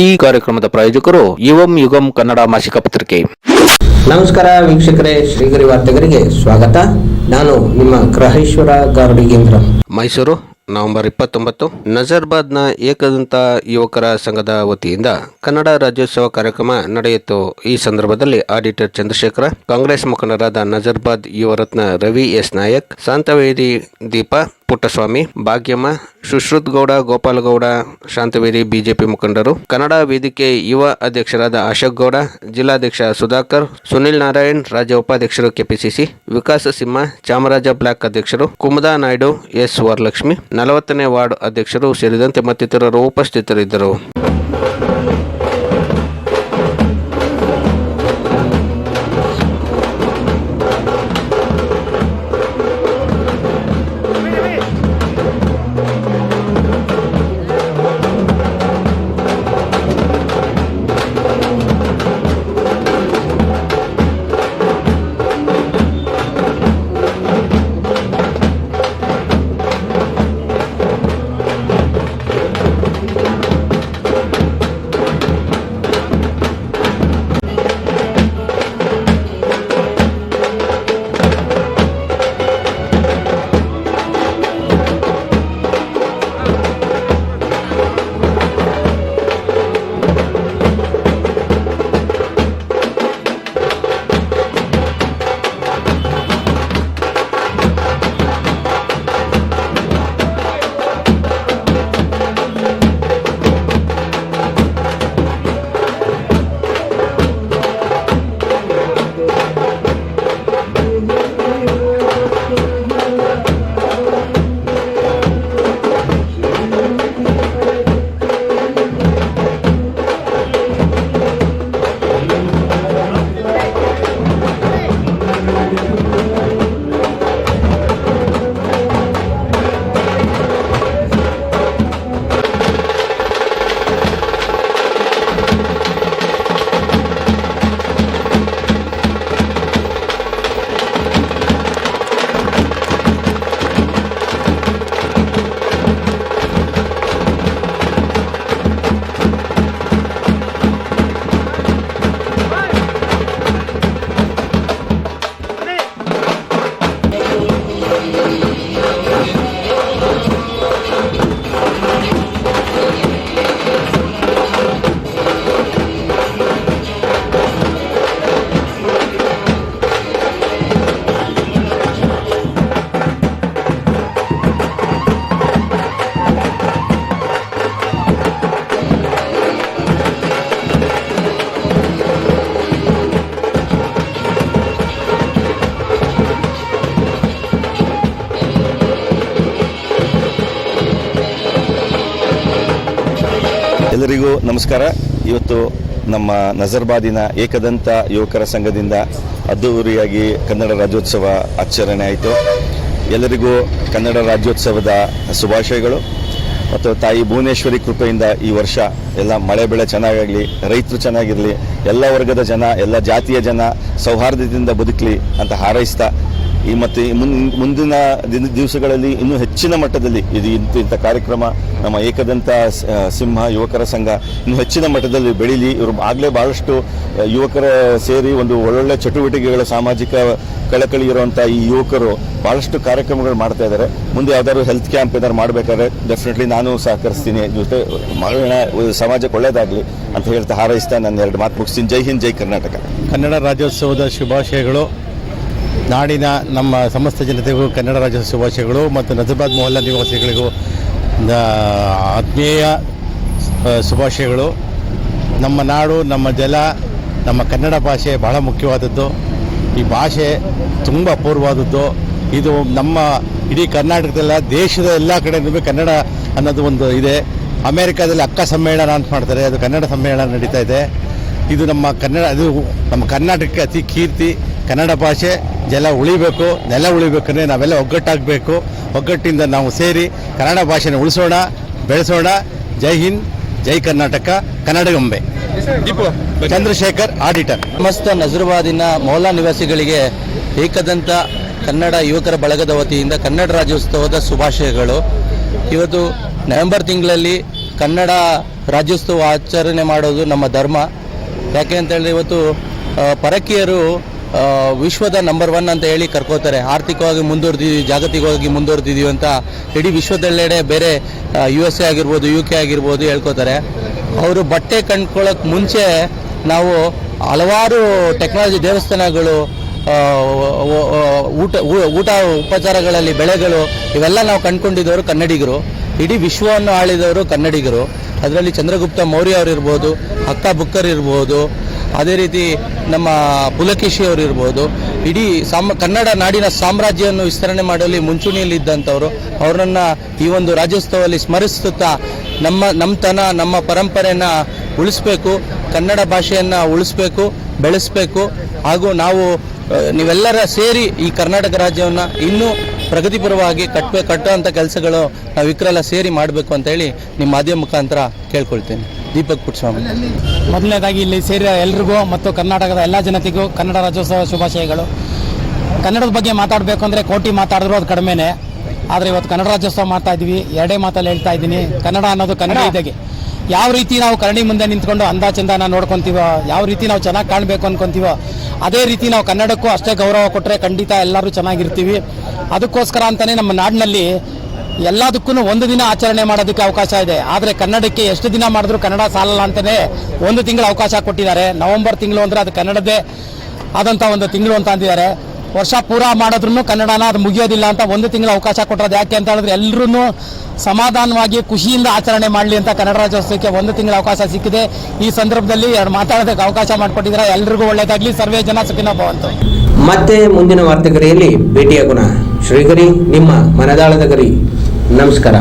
ಈ ಕಾರ್ಯಕ್ರಮದ ಪ್ರಾಯೋಜಕರು ಯುವಂ ಯುಗಂ ಕನ್ನಡ ಮಾಸಿಕ ಪತ್ರಿಕೆ. ನಮಸ್ಕಾರ ವೀಕ್ಷಕರೇ ಶ್ರೀಗರಿ ವಾರ್ತೆಗರಿಗೆ ಸ್ವಾಗತ. ನಾನು ನಿಮ್ಮ ಗ್ರಹೇಶ್ವರ ಗಾರ್ಡಿಗೇಂದ್ರ. ಮೈಸೂರು ನವೆಂಬರ್ ಇಪ್ಪತ್ತೊಂಬತ್ತು ನಜರ್ಬಾದ್ನ ಏಕದಂತ ಯುವಕರ ಸಂಘದ ವತಿಯಿಂದ ಕನ್ನಡ ರಾಜ್ಯೋತ್ಸವ ಕಾರ್ಯಕ್ರಮ ನಡೆಯಿತು. ಈ ಸಂದರ್ಭದಲ್ಲಿ ಆಡಿಟರ್ ಚಂದ್ರಶೇಖರ ಕಾಂಗ್ರೆಸ್ ಮುಖಂಡರಾದ ನಜರ್ಬಾದ್ ಯುವರತ್ನ ರವಿ ಎಸ್ ನಾಯಕ್ ಶಾಂತವೇದಿ ದೀಪ ಪುಟ್ಟಸ್ವಾಮಿ, ಭಾಗ್ಯಮ್ಮ, ಸುಶ್ರುತ್ ಗೌಡ ಗೋಪಾಲಗೌಡ ಶಾಂತವೇರಿ, ಬಿಜೆಪಿ ಮುಖಂಡರು, ಕನ್ನಡ ವೇದಿಕೆ ಯುವ ಅಧ್ಯಕ್ಷರಾದ ಅಶೋಕ್ ಗೌಡ, ಜಿಲ್ಲಾಧ್ಯಕ್ಷ ಸುಧಾಕರ್, ಸುನಿಲ್ ನಾರಾಯಣ್, ರಾಜ್ಯ ಉಪಾಧ್ಯಕ್ಷರು ಕೆಪಿಸಿಸಿ, ವಿಕಾಸ ಸಿಂಹ, ಚಾಮರಾಜ ಬ್ಲಾಕ್ ಅಧ್ಯಕ್ಷರು ಕುಮುದಾ ನಾಯ್ಡು, ಎಸ್ ವರಲಕ್ಷ್ಮಿ, ನಲವತ್ತನೇ ವಾರ್ಡ್ ಅಧ್ಯಕ್ಷರು ಸೇರಿದಂತೆ ಮತ್ತಿತರರು ಉಪಸ್ಥಿತರಿದ್ದರು. ಎಲ್ಲರಿಗೂ ನಮಸ್ಕಾರ. ಇವತ್ತು ನಮ್ಮ ನಜರ್ಬಾದಿನ ಏಕದಂತ ಯುವಕರ ಸಂಘದಿಂದ ಅದ್ದೂರಿಯಾಗಿ ಕನ್ನಡ ರಾಜ್ಯೋತ್ಸವ ಆಚರಣೆ ಆಯಿತು. ಎಲ್ಲರಿಗೂ ಕನ್ನಡ ರಾಜ್ಯೋತ್ಸವದ ಶುಭಾಶಯಗಳು. ಮತ್ತು ತಾಯಿ ಭುವನೇಶ್ವರಿ ಕೃಪೆಯಿಂದ ಈ ವರ್ಷ ಎಲ್ಲ ಮಳೆ ಬೆಳೆ ಚೆನ್ನಾಗಾಗಲಿ, ರೈತರು ಚೆನ್ನಾಗಿರಲಿ, ಎಲ್ಲ ವರ್ಗದ ಜನ, ಎಲ್ಲ ಜಾತಿಯ ಜನ ಸೌಹಾರ್ದದಿಂದ ಬದುಕಲಿ ಅಂತ ಹಾರೈಸ್ತಾ ಈ ಮತ್ತು ಮುಂದಿನ ದಿನ, ದಿವಸಗಳಲ್ಲಿ ಇನ್ನೂ ಹೆಚ್ಚಿನ ಮಟ್ಟದಲ್ಲಿ, ಇದು ಇಂಥ ಇಂಥ ಕಾರ್ಯಕ್ರಮ, ನಮ್ಮ ಏಕದಂತ ಸಿಂಹ ಯುವಕರ ಸಂಘ ಇನ್ನೂ ಹೆಚ್ಚಿನ ಮಟ್ಟದಲ್ಲಿ ಬೆಳೀಲಿ. ಇವರು ಆಗಲೇ ಬಹಳಷ್ಟು ಯುವಕರ ಸೇರಿ ಒಂದು ಒಳ್ಳೊಳ್ಳೆ ಚಟುವಟಿಕೆಗಳ ಸಾಮಾಜಿಕ ಕಳಕಳಿ ಇರುವಂಥ ಈ ಯುವಕರು ಬಹಳಷ್ಟು ಕಾರ್ಯಕ್ರಮಗಳು ಮಾಡ್ತಾ ಇದ್ದಾರೆ ಮುಂದೆ ಯಾವ್ದಾದ್ರು ಹೆಲ್ತ್ ಕ್ಯಾಂಪ್ ಏನಾದ್ರು ಮಾಡಬೇಕಾದ್ರೆ ಡೆಫಿನೆಟ್ಲಿ ನಾನು ಸಹಕರಿಸ್ತೀನಿ. ಜೊತೆ ಸಮಾಜಕ್ಕೆ ಒಳ್ಳೇದಾಗಲಿ ಅಂತ ಹೇಳ್ತಾ ಹಾರೈಸ್ತಾ ನಾನು ಎರಡು ಮಾತು ಮುಗಿಸ್ತೀನಿ. ಜೈ ಹಿಂದ್, ಜೈ ಕರ್ನಾಟಕ. ಕನ್ನಡ ರಾಜ್ಯೋತ್ಸವದ ಶುಭಾಶಯಗಳು. ನಾಡಿನ ನಮ್ಮ ಸಮಸ್ತ ಜನತೆಗೂ ಕನ್ನಡ ರಾಜ್ಯ ಶುಭಾಶಯಗಳು ಮತ್ತು ನಜರ್ಬಾದ್ ಮೊಹಲ್ಲಾ ನಿವಾಸಿಗಳಿಗೂ ಆತ್ಮೀಯ ಶುಭಾಶಯಗಳು. ನಮ್ಮ ನಾಡು, ನಮ್ಮ ಜಲ, ನಮ್ಮ ಕನ್ನಡ ಭಾಷೆ ಬಹಳ ಮುಖ್ಯವಾದದ್ದು. ಈ ಭಾಷೆ ತುಂಬ ಅಪೂರ್ವವಾದದ್ದು. ಇದು ನಮ್ಮ ಇಡೀ ಕರ್ನಾಟಕದಲ್ಲ, ದೇಶದ ಎಲ್ಲ ಕಡೆಯೂ ಕನ್ನಡ ಅನ್ನೋದು ಒಂದು ಇದೆ. ಅಮೇರಿಕಾದಲ್ಲಿ ಅಕ್ಕ ಸಮ್ಮೇಳನ ಅಂತ ಮಾಡ್ತಾರೆ. ಅದು ಕನ್ನಡ ಸಮ್ಮೇಳನ ನಡೀತಾ ಇದೆ. ಇದು ನಮ್ಮ ಕನ್ನಡ ಅದು ನಮ್ಮ ಕರ್ನಾಟಕಕ್ಕೆ ಅತಿ ಕೀರ್ತಿ. ಕನ್ನಡ ಭಾಷೆ, ಜಲ ಉಳಿಬೇಕು, ನೆಲ ಉಳಿಬೇಕಂದ್ರೆ ನಾವೆಲ್ಲ ಒಗ್ಗಟ್ಟಾಗಬೇಕು. ಒಗ್ಗಟ್ಟಿಂದ ನಾವು ಸೇರಿ ಕನ್ನಡ ಭಾಷೆನ ಉಳಿಸೋಣ, ಬೆಳೆಸೋಣ. ಜೈ ಹಿಂದ್, ಜೈ ಕರ್ನಾಟಕ ಕನ್ನಡಗೊಂಬೆ ಚಂದ್ರಶೇಖರ್ ಆಡಿಟರ್. ಸಮಸ್ತ ನಜರುಬಾದಿನ ಮೌಲಾ ನಿವಾಸಿಗಳಿಗೆ ಏಕದಂತ ಕನ್ನಡ ಯುವಕರ ಬಳಗದ ವತಿಯಿಂದ ಕನ್ನಡ ರಾಜ್ಯೋತ್ಸವದ ಶುಭಾಶಯಗಳು. ಇವತ್ತು ನವೆಂಬರ್ ತಿಂಗಳಲ್ಲಿ ಕನ್ನಡ ರಾಜ್ಯೋತ್ಸವ ಆಚರಣೆ ಮಾಡೋದು ನಮ್ಮ ಧರ್ಮ. ಯಾಕೆ ಅಂತ ಹೇಳಿದ್ರೆ ಇವತ್ತು ಪರಕೀಯರು ವಿಶ್ವದ ನಂಬರ್ ಒನ್ ಅಂತ ಹೇಳಿ ಕರ್ಕೋತಾರೆ. ಆರ್ಥಿಕವಾಗಿ ಮುಂದುವರೆದಿದ್ದೀವಿ ಜಾಗತಿಕವಾಗಿ ಮುಂದುವರೆದಿದ್ದೀವಿ ಅಂತ ಇಡೀ ವಿಶ್ವದೆಲ್ಲೆಡೆ ಬೇರೆ ಯು ಎಸ್ ಎ ಆಗಿರ್ಬೋದು ಯು ಕೆ ಆಗಿರ್ಬೋದು ಹೇಳ್ಕೊತಾರೆ. ಅವರು ಬಟ್ಟೆ ಕಂಡ್ಕೊಳ್ಳೋಕೆ ಮುಂಚೆ ನಾವು ಹಲವಾರು ಟೆಕ್ನಾಲಜಿ ದೇವಸ್ಥಾನಗಳು ಊಟ ಊಟ ಉಪಚಾರಗಳಲ್ಲಿ ಬೆಳೆಗಳು ಇವೆಲ್ಲ ನಾವು ಕಂಡುಕೊಂಡಿದ್ದವರು ಕನ್ನಡಿಗರು. ಇಡೀ ವಿಶ್ವವನ್ನು ಆಳಿದವರು ಕನ್ನಡಿಗರು. ಅದರಲ್ಲಿ ಚಂದ್ರಗುಪ್ತ ಮೌರ್ಯ ಅವರಿರ್ಬೋದು ಅಕ್ಕ ಬುಕ್ಕರ್ ಇರ್ಬೋದು, ಅದೇ ರೀತಿ ನಮ್ಮ ಪುಲಕೇಶಿ ಅವರು ಇರ್ಬೋದು. ಇಡೀ ಸಾಮ, ಕನ್ನಡ ನಾಡಿನ ಸಾಮ್ರಾಜ್ಯವನ್ನು ವಿಸ್ತರಣೆ ಮಾಡಲು ಮುಂಚೂಣಿಯಲ್ಲಿ ಇದ್ದಂಥವ್ರು ಅವರನ್ನು ಈ ಒಂದು ರಾಜ್ಯೋತ್ಸವದಲ್ಲಿ ಸ್ಮರಿಸುತ್ತಾ ನಮ್ಮ ನಮ್ಮತನ ನಮ್ಮ ಪರಂಪರೆಯನ್ನು ಉಳಿಸ್ಬೇಕು, ಕನ್ನಡ ಭಾಷೆಯನ್ನು ಉಳಿಸ್ಬೇಕು, ಬೆಳೆಸಬೇಕು, ಹಾಗೂ ನಾವು ನೀವೆಲ್ಲರ ಸೇರಿ ಈ ಕರ್ನಾಟಕ ರಾಜ್ಯವನ್ನು ಇನ್ನೂ ಪ್ರಗತಿಪರವಾಗಿ ಕಟ್ಟಬೇ ಕಟ್ಟುವಂಥ ಕೆಲಸಗಳು ನಾವು ವಿಕ್ರೆಲ್ಲ ಸೇರಿ ಮಾಡಬೇಕು ಅಂತ ಹೇಳಿ ನಿಮ್ಮ ಮಾಧ್ಯಮ ಮುಖಾಂತರ ಕೇಳ್ಕೊಳ್ತೇನೆ. ದೀಪಕ್ ಪುಟ್ಸ್ವಾಮಿ. ಮೊದಲನೇದಾಗಿ ಇಲ್ಲಿ ಸೇರಿದ ಎಲ್ರಿಗೂ ಮತ್ತು ಕರ್ನಾಟಕದ ಎಲ್ಲ ಜನತೆಗೂ ಕನ್ನಡ ರಾಜ್ಯೋತ್ಸವ ಶುಭಾಶಯಗಳು. ಕನ್ನಡದ ಬಗ್ಗೆ ಮಾತಾಡಬೇಕು ಅಂದರೆ ಕೋಟಿ ಮಾತಾಡಿದ್ರು ಅದು ಕಡಿಮೆನೇ. ಆದರೆ ಇವತ್ತು ಕನ್ನಡ ರಾಜ್ಯೋತ್ಸವ ಮಾಡ್ತಾ ಇದ್ದೀವಿ ಎರಡೇ ಮಾತಲ್ಲಿ ಹೇಳ್ತಾ ಇದ್ದೀನಿ. ಕನ್ನಡ ಅನ್ನೋದು ಕನ್ನಡ ಇದ್ದಾಗೆ ಯಾವ ರೀತಿ ನಾವು ಕರಣಿ ಮುಂದೆ ನಿಂತ್ಕೊಂಡು ಅಂದ ಚಂದನ ನೋಡ್ಕೊಂತೀವೋ, ಯಾವ ರೀತಿ ನಾವು ಚೆನ್ನಾಗಿ ಕಾಣಬೇಕು ಅನ್ಕೊಂತೀವೋ, ಅದೇ ರೀತಿ ನಾವು ಕನ್ನಡಕ್ಕೂ ಅಷ್ಟೇ ಗೌರವ ಕೊಟ್ಟರೆ ಖಂಡಿತ ಎಲ್ಲರೂ ಚೆನ್ನಾಗಿರ್ತೀವಿ. ಅದಕ್ಕೋಸ್ಕರ ಅಂತಲೇ ನಮ್ಮ ನಾಡಿನಲ್ಲಿ ಎಲ್ಲದಕ್ಕೂ ಒಂದು ದಿನ ಆಚರಣೆ ಮಾಡೋದಕ್ಕೆ ಅವಕಾಶ ಇದೆ. ಆದರೆ ಕನ್ನಡಕ್ಕೆ ಎಷ್ಟು ದಿನ ಮಾಡಿದ್ರು ಕನ್ನಡ ಸಾಲಲ್ಲ ಅಂತಲೇ ಒಂದು ತಿಂಗಳು ಅವಕಾಶ ಕೊಟ್ಟಿದ್ದಾರೆ. ನವೆಂಬರ್ ತಿಂಗಳು ಅಂದರೆ ಅದು ಕನ್ನಡದೇ ಆದಂಥ ಒಂದು ತಿಂಗಳು ಅಂತ ಅಂದಿದ್ದಾರೆ. ವರ್ಷ ಪೂರ ಮಾಡಿದ್ರು ಕನ್ನಡನ ಅದು ಮುಗಿಯೋದಿಲ್ಲ ಅಂತ ಒಂದು ತಿಂಗಳ ಅವಕಾಶ ಕೊಟ್ಟರೋದು ಯಾಕೆ ಅಂತ ಹೇಳಿದ್ರೆ ಎಲ್ಲರೂ ಸಮಾಧಾನವಾಗಿ ಖುಷಿಯಿಂದ ಆಚರಣೆ ಮಾಡಲಿ ಅಂತ ಕನ್ನಡ ರಾಜ್ಯೋತ್ಸವಕ್ಕೆ ಒಂದು ತಿಂಗಳ ಅವಕಾಶ ಸಿಕ್ಕಿದೆ. ಈ ಸಂದರ್ಭದಲ್ಲಿ ಎರಡು ಮಾತಾಡೋದಕ್ಕೆ ಅವಕಾಶ ಮಾಡಿಕೊಟ್ಟಿದ್ರೆ ಎಲ್ರಿಗೂ ಒಳ್ಳೇದಾಗಲಿ. ಸರ್ವೇ ಜನ ಸುಖಿನ ಭವಂತು. ಮತ್ತೆ ಮುಂದಿನ ವಾರ್ತೆಗರಿಯಲ್ಲಿ ಭೇಟಿಯಾಗೋಣ ಶ್ರೀಗರಿ ನಿಮ್ಮ ಮನದಾಳದ ಗರಿ. ನಮಸ್ಕಾರ.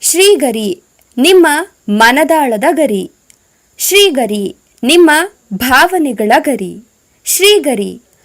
ಶ್ರೀಗರಿ ನಿಮ್ಮ ಮನದಾಳದ ಗರಿ. ಶ್ರೀಗರಿ ನಿಮ್ಮ ಭಾವನೆಗಳ ಗರಿ. ಶ್ರೀಗರಿ